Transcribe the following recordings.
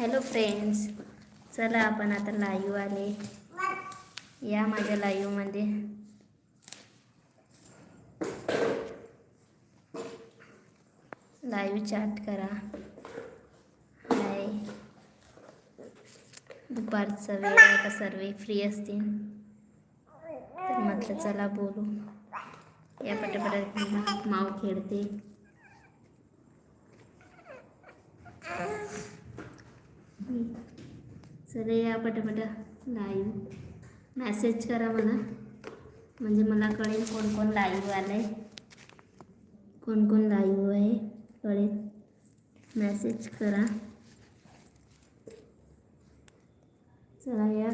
Hello friends चला आपण आता लाईव्ह आले या माझ्या लाईव्हमध्ये लाईव्ह चॅट करा. हाय दुपारचा वेळ आहे आता सर्व फ्री असतील. तर म्हटलं चला बोलू. या पटापटा माव खेळते. चला या पटापट. लाईव्ह मॅसेज करा मला. म्हणजे मला कळेल कोण कोण लाईव्ह आलं आहे कोण कोण लाईव्ह आहे. कळेल. मॅसेज करा. चला या.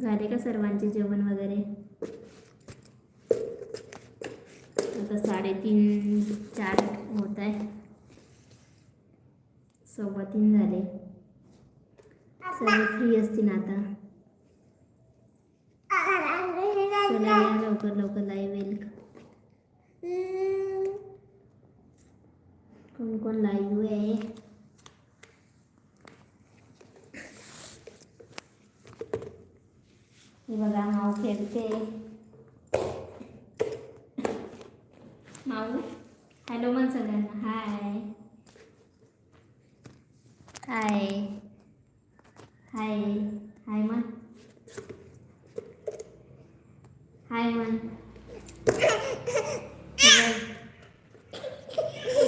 झाले का सर्वांचे जेवण वगैरे? आता साडेतीन चार होत आहे. सव्वा तीन झाले. सगळे फ्री असतील आता. चला या लवकर लवकर लाईव्ह येईल कोण कोण लाईव्ह आहे? हे बघा माऊ खेळते. माऊ हॅलो म्हण सगळ्यांना हाय हाय हाय हाय म्हण हाय म्हण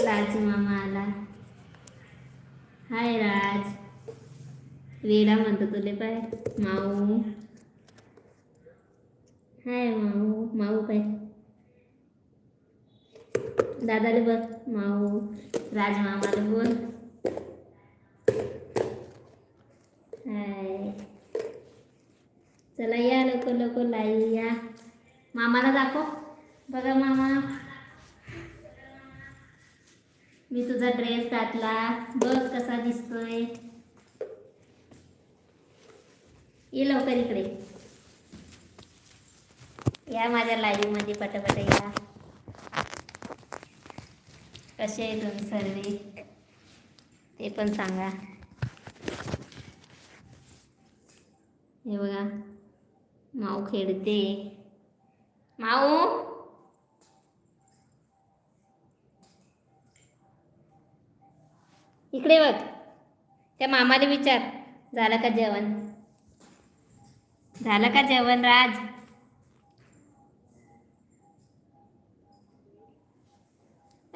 राज मामा आला हाय राज वेडा म्हणतो तुले पाय माऊ हाय माऊ माऊ पाय दादाले बघ माऊ राज मामाला बोल. हाय. चला या लवकर लवकर लाई या. मामाला दाखव. बघा मामा. मी तुझा ड्रेस घातला. बघ कसा दिसतोय. ये लवकर इकडे. या माझ्या लाईव्हमध्ये पटापट या. कसे आहे तुम्ही सर्व? ते पण सांगा. हे बघा माऊ खेळते. माऊ! इकडे बघ. त्या मामाला विचार झालं का जेवण? झालं का जेवण राज?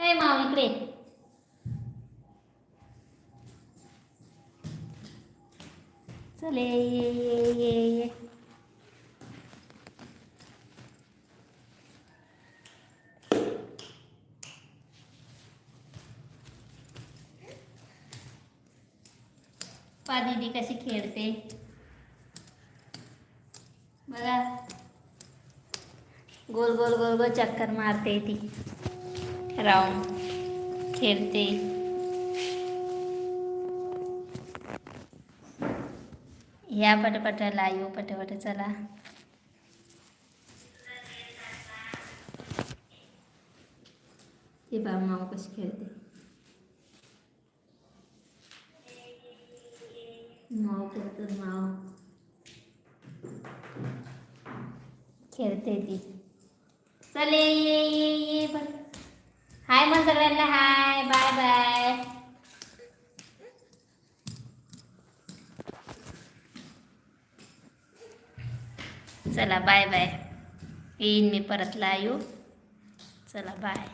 ए माऊ इकडे. चले ये ये ये ये. पा दीदी कशी खेळते. बघा. गोल गोल गोल गोल चक्कर मारते ती. राऊंड खेळते या पटपटाला येऊ पटपट चला ती बा माव कशी खेळते माव खेळतो माव खेळते ती चले ये ये ये बघ हाय मग सगळ्यांना हाय बाय बाय. चला बाय बाय. येईन मी परत लाईव चला बाय.